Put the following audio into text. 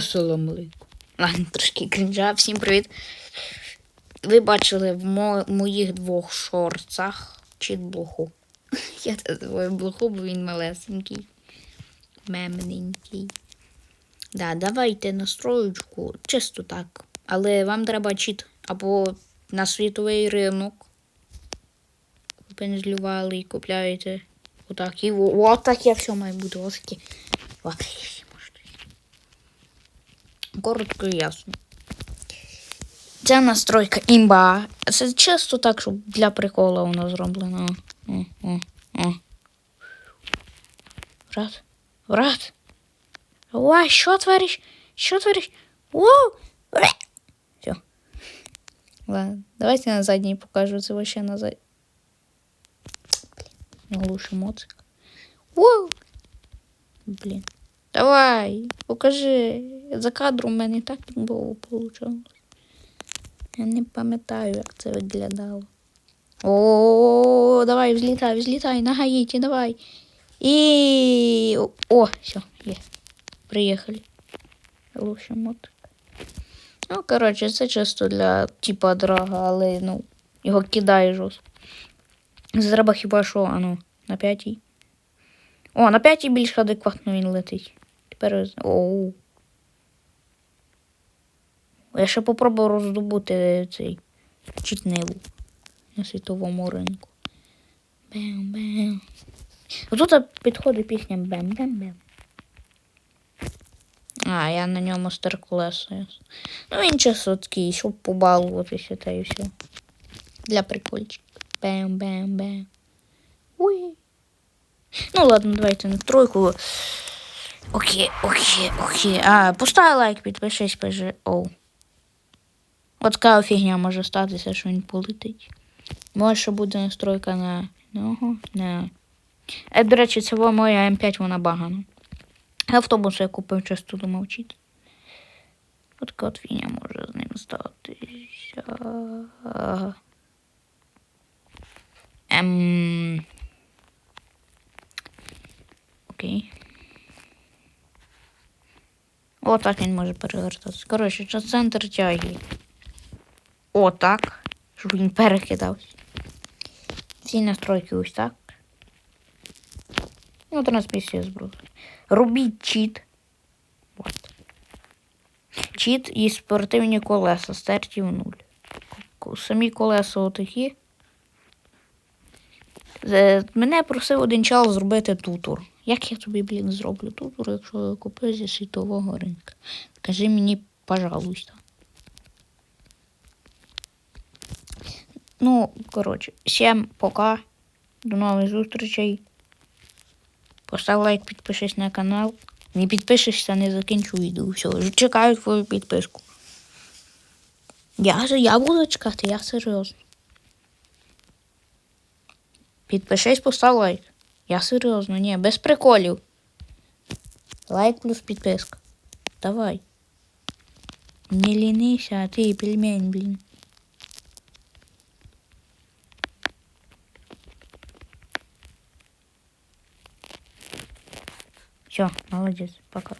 Соломлику. Ладно, трошки крінжа. Всім привіт. Ви бачили в мо- моїх двох шорцах чіт блоху. Я це називаю блоху, бо він малесенький. Мемненький. Да, давайте настроєчку, чисто так. Але вам треба чіт або на світовий ринок. Пензлювали і купляєте отак. І о- от таке все має бути. Ось. Коротко і ясно. Ця настройка імба. Це чисто так, щоб для прикола воно зроблено. О, о, о. Брат, брат. Ой, що твориш? Що твориш? Воу! Все. Ладно, давайте на задній покажу. Це вообще на задній. Блін, глуши моцик. Воу! Блін. Давай, покажи. За кадром у мене так було вийшло. Я не пам'ятаю, як це виглядало. О, давай, взлітай, взлітай, на Гаїті, давай. І. О, все, є. Приїхали. Ну, коротше, це чисто для типа драга, але ну, його кидає жорстко. Треба хіба що, а ну, на п'ятій. О, на п'ятій більш адекватно він летить. Тепер. Оу. Я ще попробую роздобути цей чітниву на світовому ринку. Бем-бем. Тут підходить пісня бем-бем-бем. А, я на ньому старколесо. Ну, він часу такий, щоб побалуватися та і все. Для прикольчика. Бем-бем-бем. Ну ладно, давайте на тройку. Окей, окей, окей. А, поставь лайк, підпишись, пиши. Оу. От така фігня може статися, що він полетить. Може, що буде настройка на нього. На... Е, до речі, це моя М5, вона багана. Автобус я купив часто думав вчити. От така от фігня може з ним статися. Ем... Окей. Отак він може перевертатися. Коротше, це центр тяги. Отак. Щоб він перекидався. Всі настройки ось так. Ну, трансмісія зброю. Робіть чіт. От. Чіт і спортивні колеса. Стерті в нуль. Самі колеса отакі. Е, Мене просив один чал зробити тутор. Як я тобі, блін, зроблю тутор, якщо я купив зі світового ринку? Скажи мені, пожалуйста. Ну, коротше, всім пока. До нових зустрічей. Постав лайк, підпишись на канал. Не підпишешся, не закінчу відео. Все, чекаю твою підписку. Я, я буду чекати, я серйозно. Підпишись, постав лайк. Я серйозно, ні, без приколів. Лайк плюс підписка. Давай. Не лінися, а ти пельмень, блін. Все, молодец, пока.